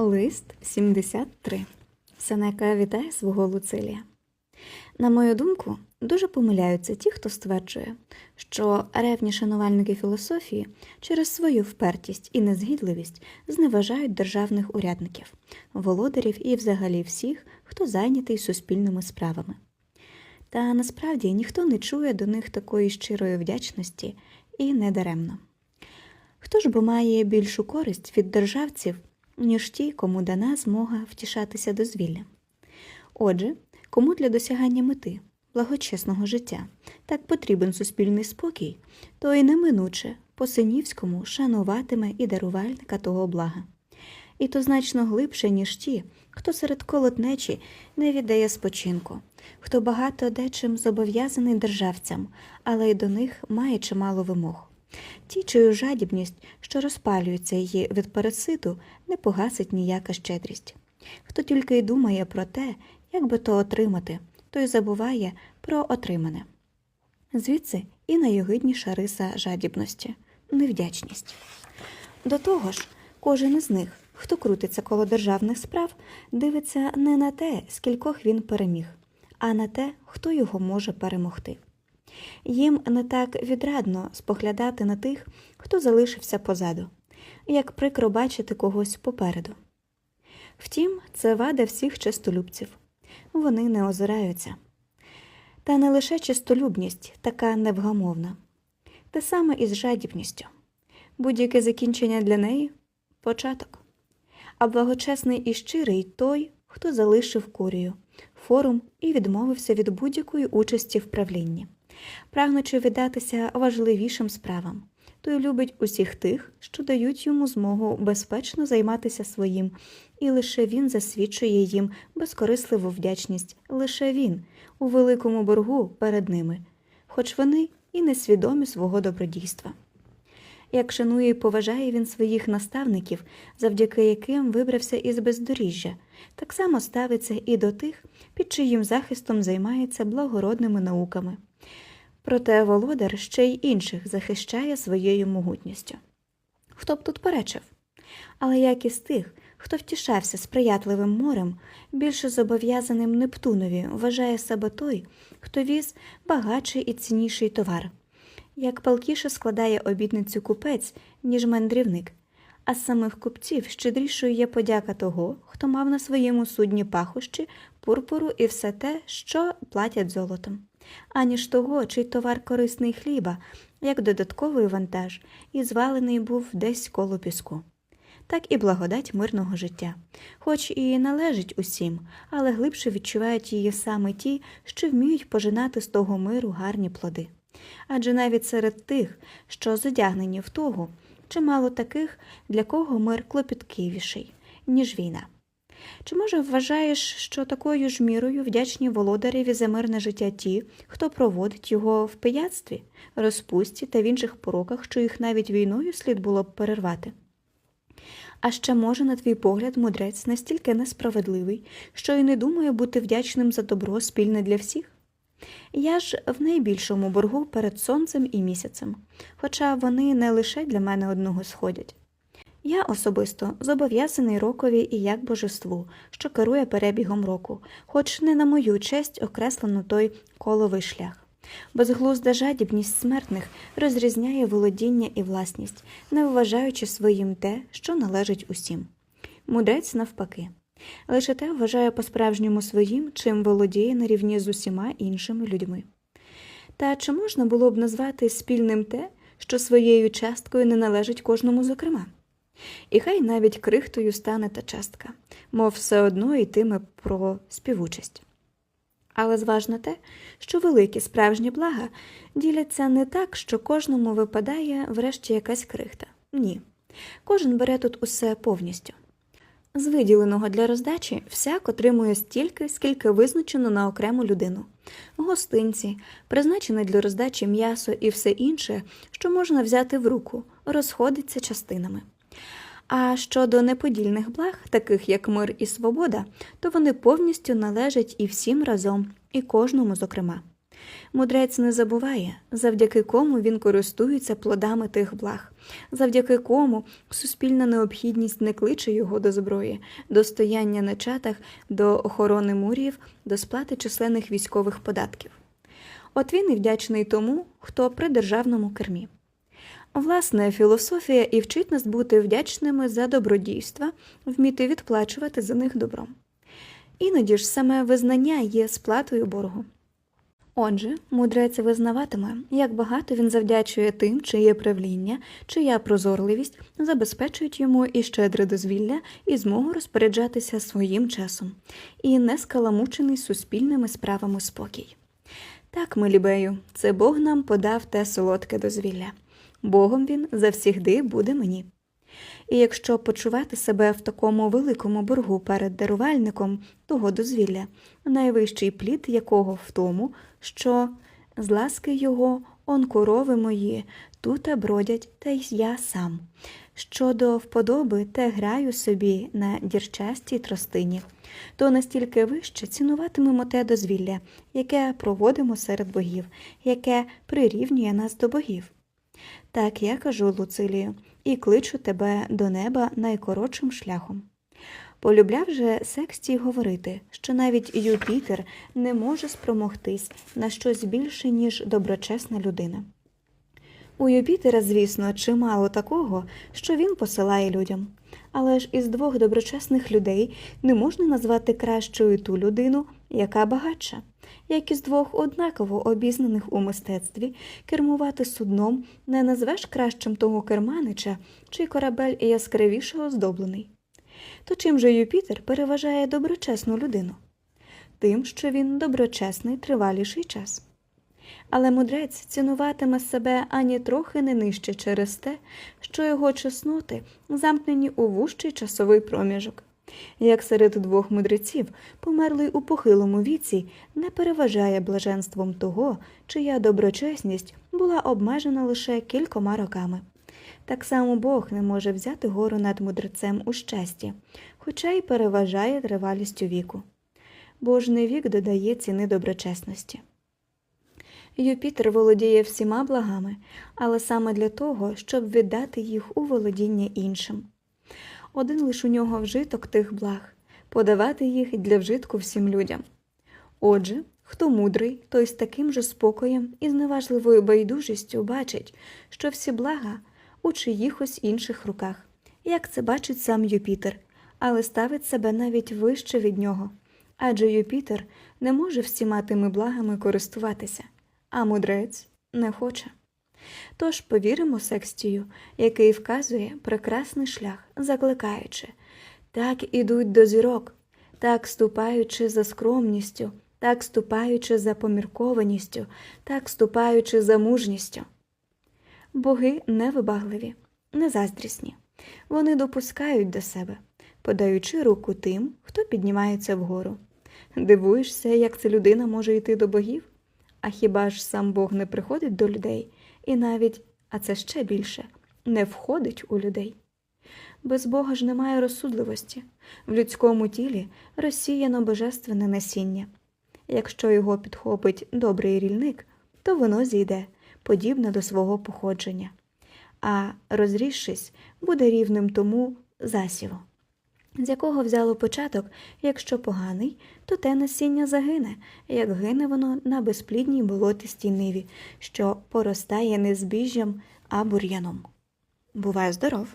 Лист 73. Сенека вітає свого Луцилія. На мою думку, дуже помиляються ті, хто стверджує, що ревні шанувальники філософії через свою впертість і незгідливість зневажають державних урядників, володарів і взагалі всіх, хто зайнятий суспільними справами. Та насправді ніхто не чує до них такої щирої вдячності і недаремно. Хто ж бо має більшу користь від державців, ніж ті, кому дана змога втішатися дозвіллям? Отже, кому для досягання мети, благочесного життя, так потрібен суспільний спокій, то й неминуче по синівському шануватиме і дарувальника того блага. І то значно глибше, ніж ті, хто серед колотнечі не віддає спочинку, хто багато дечим зобов'язаний державцям, але й до них має чимало вимог. Ті, чию жадібність, що розпалюється її від переситу, не погасить ніяка щедрість. Хто тільки й думає про те, як би то отримати, той забуває про отримане. Звідси і найогидніша риса жадібності невдячність. До того ж, кожен із них, хто крутиться коло державних справ, дивиться не на те, скількох він переміг, а на те, хто його може перемогти. Їм не так відрадно споглядати на тих, хто залишився позаду, як прикро бачити когось попереду. Втім, це вада всіх чистолюбців вони не озираються. Та не лише чистолюбність, така невгамовна, те саме і з жадібністю. Будь-яке закінчення для неї початок. А благочесний і щирий той, хто залишив курію, форум і відмовився від будь-якої участі в правлінні прагнучи віддатися важливішим справам. Той любить усіх тих, що дають йому змогу безпечно займатися своїм, і лише він засвідчує їм безкорисливу вдячність, лише він у великому боргу перед ними, хоч вони і несвідомі свого добродійства. Як шанує і поважає він своїх наставників, завдяки яким вибрався із бездоріжжя, так само ставиться і до тих, під чиїм захистом займається благородними науками. Проте володар ще й інших захищає своєю могутністю. Хто б тут перечив? Але як із тих, хто втішався сприятливим морем, більше зобов'язаним Нептунові вважає себе той, хто віз багатший і цінніший товар, як палкіше складає обітницю купець, ніж мандрівник, а з самих купців щедрішою є подяка того, хто мав на своєму судні пахощі, пурпуру і все те, що платять золотом аніж того, чий товар корисний хліба, як додатковий вантаж, і звалений був десь коло піску. Так і благодать мирного життя, хоч і належить усім, але глибше відчувають її саме ті, що вміють пожинати з того миру гарні плоди. Адже навіть серед тих, що задягнені в того, чимало таких, для кого мир клопіткивіший, ніж війна. Чи може вважаєш, що такою ж мірою вдячні володареві за мирне життя ті, хто проводить його в пияцтві, розпусті та в інших пороках, що їх навіть війною слід було б перервати? А ще може, на твій погляд, мудрець настільки несправедливий, що й не думає бути вдячним за добро спільне для всіх? Я ж в найбільшому боргу перед сонцем і місяцем, хоча вони не лише для мене одного сходять. Я особисто зобов'язаний рокові і як божеству, що керує перебігом року, хоч не на мою честь окреслено той коловий шлях. Безглузда жадібність смертних розрізняє володіння і власність, не вважаючи своїм те, що належить усім. Мудрець навпаки. Лише те вважає по-справжньому своїм, чим володіє на рівні з усіма іншими людьми. Та чи можна було б назвати спільним те, що своєю часткою не належить кожному зокрема? І хай навіть крихтою стане та частка, мов все одно йтиме про співучасть. Але зважно те, що великі справжні блага діляться не так, що кожному випадає врешті якась крихта. Ні. Кожен бере тут усе повністю. З виділеного для роздачі всяк отримує стільки, скільки визначено на окрему людину. Гостинці, призначене для роздачі м'ясо і все інше, що можна взяти в руку, розходиться частинами. А щодо неподільних благ, таких як мир і свобода, то вони повністю належать і всім разом, і кожному зокрема. Мудрець не забуває, завдяки кому він користується плодами тих благ, завдяки кому суспільна необхідність не кличе його до зброї, до стояння на чатах, до охорони мурів, до сплати численних військових податків. От він і вдячний тому, хто при державному кермі. Власне, філософія і вчить нас бути вдячними за добродійства, вміти відплачувати за них добром. Іноді ж саме визнання є сплатою боргу. Отже, мудрець визнаватиме, як багато він завдячує тим, чиє правління, чия прозорливість забезпечують йому і щедре дозвілля, і змогу розпоряджатися своїм часом, і не скаламучений суспільними справами спокій. Так, милібею, це Бог нам подав те солодке дозвілля. Богом він завсігди буде мені. І якщо почувати себе в такому великому боргу перед дарувальником того дозвілля, найвищий плід якого в тому, що з ласки його он корови мої, тута бродять, та й я сам. Щодо вподоби, те граю собі на дірчастій тростині, то настільки вище цінуватимемо те дозвілля, яке проводимо серед богів, яке прирівнює нас до богів. Так я кажу, Луцилію, і кличу тебе до неба найкоротшим шляхом. Полюбляв же Секстій говорити, що навіть Юпітер не може спромогтись на щось більше, ніж доброчесна людина. У Юпітера, звісно, чимало такого, що він посилає людям, але ж із двох доброчесних людей не можна назвати кращою ту людину, яка багатша, як із двох однаково обізнаних у мистецтві кермувати судном не назвеш кращим того керманича, чий корабель яскравіше оздоблений. То чим же Юпітер переважає доброчесну людину? Тим, що він доброчесний триваліший час. Але мудрець цінуватиме себе ані трохи не нижче через те, що його чесноти замкнені у вужчий часовий проміжок. Як серед двох мудреців, померлий у похилому віці, не переважає блаженством того, чия доброчесність була обмежена лише кількома роками. Так само Бог не може взяти гору над мудрецем у щасті, хоча й переважає тривалістю віку. Божний вік додає ціни доброчесності. Юпітер володіє всіма благами, але саме для того, щоб віддати їх у володіння іншим. Один лиш у нього вжиток тих благ подавати їх для вжитку всім людям. Отже, хто мудрий, той з таким же спокоєм і зневажливою байдужістю бачить, що всі блага у чиїхось інших руках, як це бачить сам Юпітер, але ставить себе навіть вище від нього. Адже Юпітер не може всіма тими благами користуватися а мудрець не хоче. Тож повіримо секстію, який вказує прекрасний шлях, закликаючи так ідуть до зірок, так ступаючи за скромністю, так ступаючи за поміркованістю, так ступаючи за мужністю. Боги невибагливі, незаздрісні, вони допускають до себе, подаючи руку тим, хто піднімається вгору. Дивуєшся, як ця людина може йти до богів? А хіба ж сам Бог не приходить до людей і навіть, а це ще більше, не входить у людей? Без Бога ж немає розсудливості, в людському тілі розсіяно божественне насіння. Якщо його підхопить добрий рільник, то воно зійде, подібне до свого походження, а розрісшись, буде рівним тому засіву з якого взяло початок, якщо поганий, то те насіння загине, як гине воно на безплідній болотистій ниві, що поростає не збіжжям, а бур'яном. Бувай здоров!